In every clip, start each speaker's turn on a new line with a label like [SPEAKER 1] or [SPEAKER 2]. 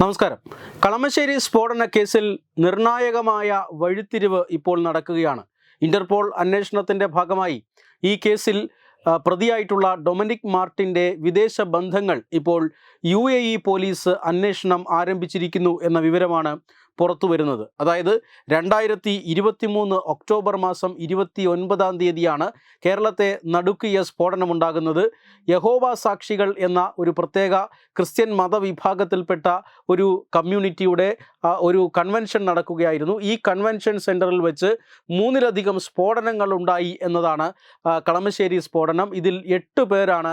[SPEAKER 1] നമസ്കാരം. കളമശ്ശേരി സ്ഫോടന കേസിൽ നിർണായകമായ വഴിത്തിരിവ് ഇപ്പോൾ നടക്കുകയാണ്. ഇന്റർപോൾ അന്വേഷണത്തിന്റെ ഭാഗമായി ഈ കേസിൽ പ്രതിയായിട്ടുള്ള ഡൊമിനിക് മാർട്ടിന്റെ വിദേശ ബന്ധങ്ങൾ ഇപ്പോൾ യു എ ഇ പോലീസ് അന്വേഷണം ആരംഭിച്ചിരിക്കുന്നു എന്ന വിവരമാണ് പുറത്തു വരുന്നത്. അതായത് രണ്ടായിരത്തി ഇരുപത്തി മൂന്ന് ഒക്ടോബർ മാസം ഇരുപത്തി ഒൻപതാം തീയതിയാണ് കേരളത്തെ നടുക്കിയ സ്ഫോടനമുണ്ടാകുന്നത്. യഹോവ സാക്ഷികൾ എന്ന ഒരു പ്രത്യേക ക്രിസ്ത്യൻ മതവിഭാഗത്തിൽപ്പെട്ട ഒരു കമ്മ്യൂണിറ്റിയുടെ ഒരു കൺവെൻഷൻ നടക്കുകയായിരുന്നു. ഈ കൺവെൻഷൻ സെന്ററിൽ വെച്ച് മൂന്നിലധികം സ്ഫോടനങ്ങൾ ഉണ്ടായി എന്നതാണ് കളമശ്ശേരി സ്ഫോടനം. ഇതിൽ എട്ട് പേരാണ്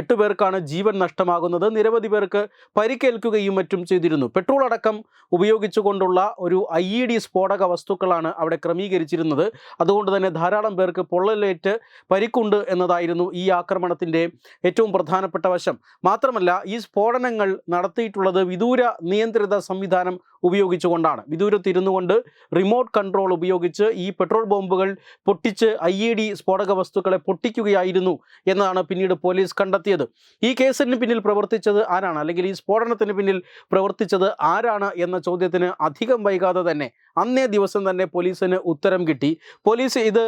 [SPEAKER 1] എട്ട് പേർക്കാണ് ജീവൻ നഷ്ടമാകുന്നത്. നിരവധി പേർക്ക് പരിക്കേൽക്കുകയും മറ്റും ചെയ്തിരുന്നു. പെട്രോൾ അടക്കം ഉപയോഗിച്ചുകൊണ്ടുള്ള ഒരു ഐ ഇ ഡി സ്ഫോടക വസ്തുക്കളാണ് അവിടെ ക്രമീകരിച്ചിരുന്നത്. അതുകൊണ്ട് തന്നെ ധാരാളം പേർക്ക് പൊള്ളലേറ്റ് പരിക്കുണ്ട് എന്നതായിരുന്നു ഈ ആക്രമണത്തിന്റെ ഏറ്റവും പ്രധാനപ്പെട്ട വശം. മാത്രമല്ല ഈ സ്ഫോടനങ്ങൾ നടത്തിയിട്ടുള്ളത് വിദൂര നിയന്ത്രിത സംവിധാനം ഉപയോഗിച്ചുകൊണ്ടാണ്. വിദൂരത്തിരുന്നു കൊണ്ട് റിമോട്ട് കൺട്രോൾ ഉപയോഗിച്ച് ഈ പെട്രോൾ ബോംബുകൾ പൊട്ടിച്ച് ഐ ഇ ഡി സ്ഫോടക വസ്തുക്കളെ പൊട്ടിക്കുകയായിരുന്നു എന്നാണ് പിന്നീട് പോലീസ് കണ്ടെത്തിയത്. ഈ കേസിന് പിന്നിൽ പ്രവർത്തിച്ചത് ആരാണ്? അല്ലെങ്കിൽ ഈ സ്ഫോടനത്തിന് പിന്നിൽ പ്രവർത്തിച്ചത് ആരാണ് എന്ന ചോദ്യത്തിന് അധികം വൈകാതെ തന്നെ അന്നേ ദിവസം തന്നെ പോലീസിന് ഉത്തരം കിട്ടി. പോലീസ് ഇത്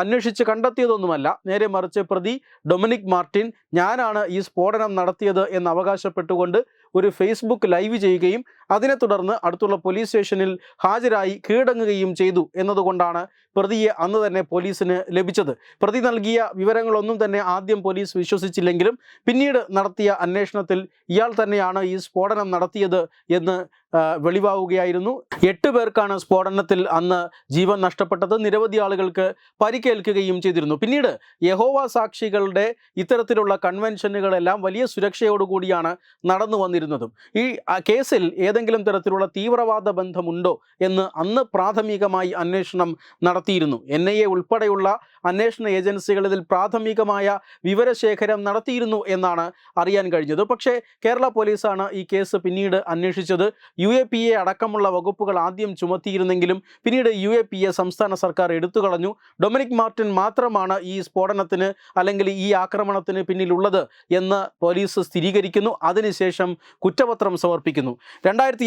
[SPEAKER 1] അന്വേഷിച്ച് കണ്ടെത്തിയതൊന്നുമല്ല. നേരെ മറിച്ച് പ്രതി ഡൊമിനിക് മാർട്ടിൻ ഞാനാണ് ഈ സ്ഫോടനം നടത്തിയത് എന്ന് അവകാശപ്പെട്ടുകൊണ്ട് ഒരു ഫേസ്ബുക്ക് ലൈവ് ചെയ്യുകയും അതിനെ തുടർന്ന് അടുത്തുള്ള പോലീസ് സ്റ്റേഷനിൽ ഹാജരായി കീഴടങ്ങുകയും ചെയ്തു എന്നതുകൊണ്ടാണ് പ്രതിയെ അന്ന് തന്നെ പോലീസിന് ലഭിച്ചത്. പ്രതി നൽകിയ വിവരങ്ങളൊന്നും തന്നെ ആദ്യം പോലീസ് വിശ്വസിച്ചില്ലെങ്കിലും പിന്നീട് നടത്തിയ അന്വേഷണത്തിൽ ഇയാൾ തന്നെയാണ് ഈ സ്ഫോടനം നടത്തിയത് എന്ന് വെളിവാവുകയായിരുന്നു. എട്ട് പേർക്കാണ് സ്ഫോടനത്തിൽ അന്ന് ജീവൻ നഷ്ടപ്പെട്ടത്. നിരവധി ആളുകൾക്ക് പരിക്കേൽക്കുകയും ചെയ്തിരുന്നു. പിന്നീട് യഹോവ സാക്ഷികളുടെ ഇത്തരത്തിലുള്ള കൺവെൻഷനുകളെല്ലാം വലിയ സുരക്ഷയോടുകൂടിയാണ് നടന്നു വന്നിരുന്നതും. ഈ കേസിൽ ഏതെങ്കിലും തരത്തിലുള്ള തീവ്രവാദ ബന്ധമുണ്ടോ എന്ന് അന്ന് പ്രാഥമികമായി അന്വേഷണം നടത്തിയിരുന്നു. എൻ ഐ എ ഉൾപ്പെടെയുള്ള അന്വേഷണ ഏജൻസികൾ ഇതിൽ പ്രാഥമികമായ വിവരശേഖരം നടത്തിയിരുന്നു എന്നാണ് അറിയാൻ കഴിഞ്ഞത്. പക്ഷേ കേരള പോലീസാണ് ഈ കേസ് പിന്നീട് അന്വേഷിച്ചത്. യു എ പി എ അടക്കമുള്ള വകുപ്പുകൾ ആദ്യം ചുമത്തിയിരുന്നെങ്കിലും പിന്നീട് യു എ പി എ സംസ്ഥാന സർക്കാർ എടുത്തു കളഞ്ഞു ഡൊമിനിക് മാർട്ടിൻ മാത്രമാണ് ഈ സ്ഫോടനത്തിന് അല്ലെങ്കിൽ ഈ ആക്രമണത്തിന് പിന്നിലുള്ളത് എന്ന് പോലീസ് സ്ഥിരീകരിക്കുന്നു. അതിനുശേഷം കുറ്റപത്രം സമർപ്പിക്കുന്നു. രണ്ടായിരത്തി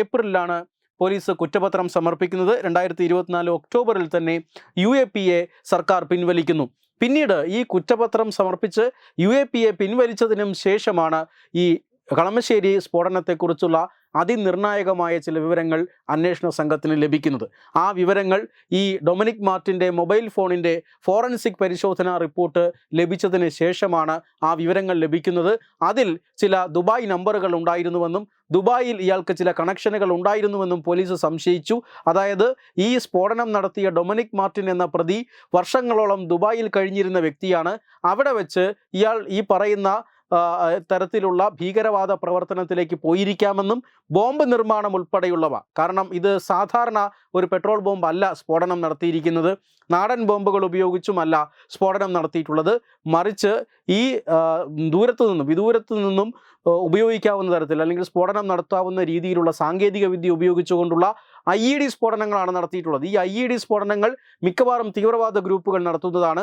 [SPEAKER 1] ഏപ്രിലാണ് പോലീസ് കുറ്റപത്രം സമർപ്പിക്കുന്നത് രണ്ടായിരത്തി ഇരുപത്തിനാല് ഒക്ടോബറിൽ തന്നെ യു എ പി എ സർക്കാർ പിൻവലിക്കുന്നു. പിന്നീട് ഈ കുറ്റപത്രം സമർപ്പിച്ച് യു എ പി എ പിൻവലിച്ചതിനും ശേഷമാണ് ഈ കളമശ്ശേരി സ്ഫോടനത്തെക്കുറിച്ചുള്ള അതിനിർണായകമായ ചില വിവരങ്ങൾ അന്വേഷണ സംഘത്തിന് ലഭിക്കുന്നത്. ആ വിവരങ്ങൾ ഈ ഡൊമിനിക് മാർട്ടിന്റെ മൊബൈൽ ഫോണിന്റെ ഫോറൻസിക് പരിശോധനാ റിപ്പോർട്ട് ലഭിച്ചതിന് ശേഷമാണ് ആ വിവരങ്ങൾ ലഭിക്കുന്നത്. അതിൽ ചില ദുബായ് നമ്പറുകൾ ഉണ്ടായിരുന്നുവെന്നും ദുബായിൽ ഇയാൾക്ക് ചില കണക്ഷനുകൾ ഉണ്ടായിരുന്നുവെന്നും പോലീസ് സംശയിച്ചു. അതായത് ഈ സ്ഫോടനം നടത്തിയ ഡൊമിനിക് മാർട്ടിൻ എന്ന പ്രതി വർഷങ്ങളോളം ദുബായിൽ കഴിഞ്ഞിരുന്ന വ്യക്തിയാണ്. അവിടെ വെച്ച് ഇയാൾ ഈ പറയുന്ന തരത്തിലുള്ള ഭീകരവാദ പ്രവർത്തനത്തിലേക്ക് പോയിരിക്കാമെന്നും ബോംബ് നിർമ്മാണം ഉൾപ്പെടെയുള്ളവ. കാരണം ഇത് സാധാരണ ഒരു പെട്രോൾ ബോംബ് അല്ല സ്ഫോടനം നടത്തിയിരിക്കുന്നത്. നാടൻ ബോംബുകൾ ഉപയോഗിച്ചുമല്ല സ്ഫോടനം നടത്തിയിട്ടുള്ളത്. മറിച്ച് ഈ ദൂരത്തു നിന്നും വിദൂരത്തു നിന്നും ഉപയോഗിക്കാവുന്ന തരത്തിൽ അല്ലെങ്കിൽ സ്ഫോടനം നടത്താവുന്ന രീതിയിലുള്ള സാങ്കേതിക വിദ്യ ഉപയോഗിച്ചുകൊണ്ടുള്ള ഐ ഇ ഡി സ്ഫോടനങ്ങളാണ് നടത്തിയിട്ടുള്ളത്. ഈ ഐ ഇ ഡി സ്ഫോടനങ്ങൾ മിക്കവാറും തീവ്രവാദ ഗ്രൂപ്പുകൾ നടത്തുന്നതാണ്.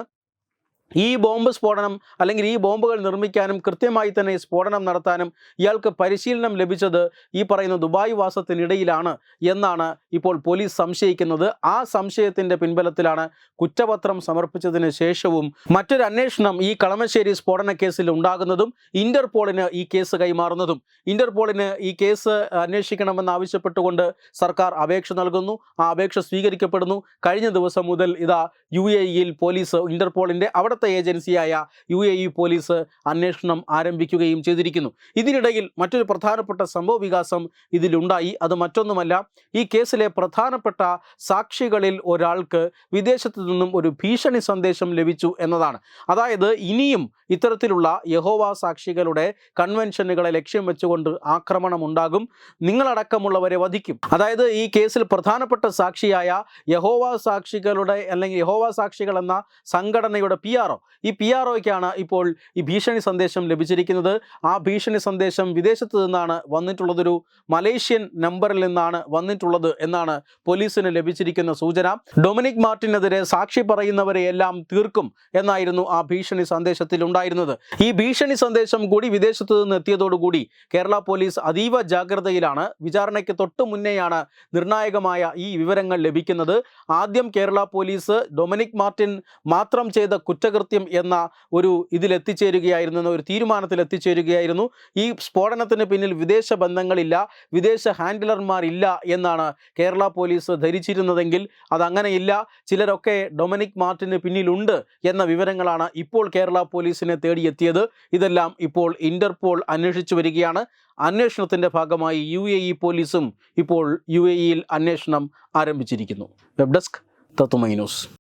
[SPEAKER 1] ഈ ബോംബ് സ്ഫോടനം അല്ലെങ്കിൽ ഈ ബോംബുകൾ നിർമ്മിക്കാനും കൃത്യമായി തന്നെ സ്ഫോടനം നടത്താനും ഇയാൾക്ക് പരിശീലനം ലഭിച്ചത് ഈ പറയുന്ന ദുബായ് വാസത്തിനിടയിലാണ് എന്നാണ് ഇപ്പോൾ പോലീസ് സംശയിക്കുന്നത്. ആ സംശയത്തിന്റെ പിൻബലത്തിലാണ് കുറ്റപത്രം സമർപ്പിച്ചതിന് ശേഷവും മറ്റൊരു അന്വേഷണം ഈ കളമശ്ശേരി സ്ഫോടന കേസിൽ ഉണ്ടാകുന്നതും ഇന്റർപോളിന് ഈ കേസ് കൈമാറുന്നതും. ഇന്റർപോളിന് ഈ കേസ് അന്വേഷിക്കണമെന്ന് ആവശ്യപ്പെട്ടുകൊണ്ട് സർക്കാർ അപേക്ഷ നൽകുന്നു. ആ അപേക്ഷ സ്വീകരിക്കപ്പെടുന്നു. കഴിഞ്ഞ ദിവസം മുതൽ ഇതാ യു പോലീസ് ഇന്റർപോളിന്റെ അവിടുത്തെ ഏജൻസിയായ യു എ ഇ പോലീസ് അന്വേഷണം ആരംഭിക്കുകയും ചെയ്തിരിക്കുന്നു. ഇതിനിടയിൽ മറ്റൊരു പ്രധാനപ്പെട്ട സംഭവ വികാസം ഇതിലുണ്ടായി. അത് മറ്റൊന്നുമല്ല ഈ കേസിലെ പ്രധാനപ്പെട്ട സാക്ഷികളിൽ ഒരാൾക്ക് വിദേശത്തു നിന്നും ഒരു ഭീഷണി സന്ദേശം ലഭിച്ചു എന്നതാണ്. അതായത് ഇനിയും ഇത്തരത്തിലുള്ള യഹോവ സാക്ഷികളുടെ കൺവെൻഷനുകളെ ലക്ഷ്യം വെച്ചുകൊണ്ട് ആക്രമണം ഉണ്ടാകും. നിങ്ങളടക്കമുള്ളവരെ വധിക്കും. അതായത് ഈ കേസിൽ പ്രധാനപ്പെട്ട സാക്ഷിയായ യഹോവ സാക്ഷികളുടെ അല്ലെങ്കിൽ യഹോവ സാക്ഷികൾ എന്ന സംഘടനയുടെ പി ആർ ഒ ഈ പി ആർ ഒയ്ക്കാണ് ഇപ്പോൾ ഈ ഭീഷണി സന്ദേശം ലഭിച്ചിരിക്കുന്നത്. ആ ഭീഷണി സന്ദേശം വിദേശത്ത് നിന്നാണ് വന്നിട്ടുള്ളതൊരു മലേഷ്യൻ നമ്പറിൽ നിന്നാണ് വന്നിട്ടുള്ളത് എന്നാണ് പോലീസിന് ലഭിച്ചിരിക്കുന്ന സൂചന. ഡൊമിനിക് മാർട്ടിനെതിരെ സാക്ഷി പറയുന്നവരെ എല്ലാം തീർക്കും എന്നായിരുന്നു ആ ഭീഷണി സന്ദേശത്തിൽ ഉണ്ടായിരുന്നത്. ഈ ഭീഷണി സന്ദേശം കൂടി വിദേശത്ത് നിന്ന് എത്തിയതോടുകൂടി കേരള പോലീസ് അതീവ ജാഗ്രതയിലാണ്. വിചാരണയ്ക്ക് തൊട്ടു മുന്നേയാണ് നിർണായകമായ ഈ വിവരങ്ങൾ ലഭിക്കുന്നത്. ആദ്യം കേരള പോലീസ് ഡൊമിനിക് മാർട്ടിൻ മാത്രം ചെയ്ത കുറ്റകൃത്യം എന്ന ഒരു ഇതിലെത്തിച്ചേരുകയായിരുന്നു ഒരു തീരുമാനത്തിൽ എത്തിച്ചേരുകയായിരുന്നു ഈ സ്ഫോടനത്തിന് പിന്നിൽ വിദേശ ബന്ധങ്ങളില്ല വിദേശ ഹാൻഡിലർമാരില്ല എന്നാണ് കേരള പോലീസ് ധരിച്ചിരുന്നതെങ്കിൽ അതങ്ങനെയില്ല. ചിലരൊക്കെ ഡൊമിനിക് മാർട്ടിന് പിന്നിലുണ്ട് എന്ന വിവരങ്ങളാണ് ഇപ്പോൾ കേരള പോലീസിനെ തേടിയെത്തിയത്. ഇതെല്ലാം ഇപ്പോൾ ഇന്റർപോൾ അന്വേഷിച്ചു വരികയാണ്. അന്വേഷണത്തിന്റെ ഭാഗമായി യു എ ഇ പോലീസും ഇപ്പോൾ യു എ ഇയിൽ അന്വേഷണം ആരംഭിച്ചിരിക്കുന്നു. വെബ് ഡെസ്ക് തത്തുമൈ ന്യൂസ്.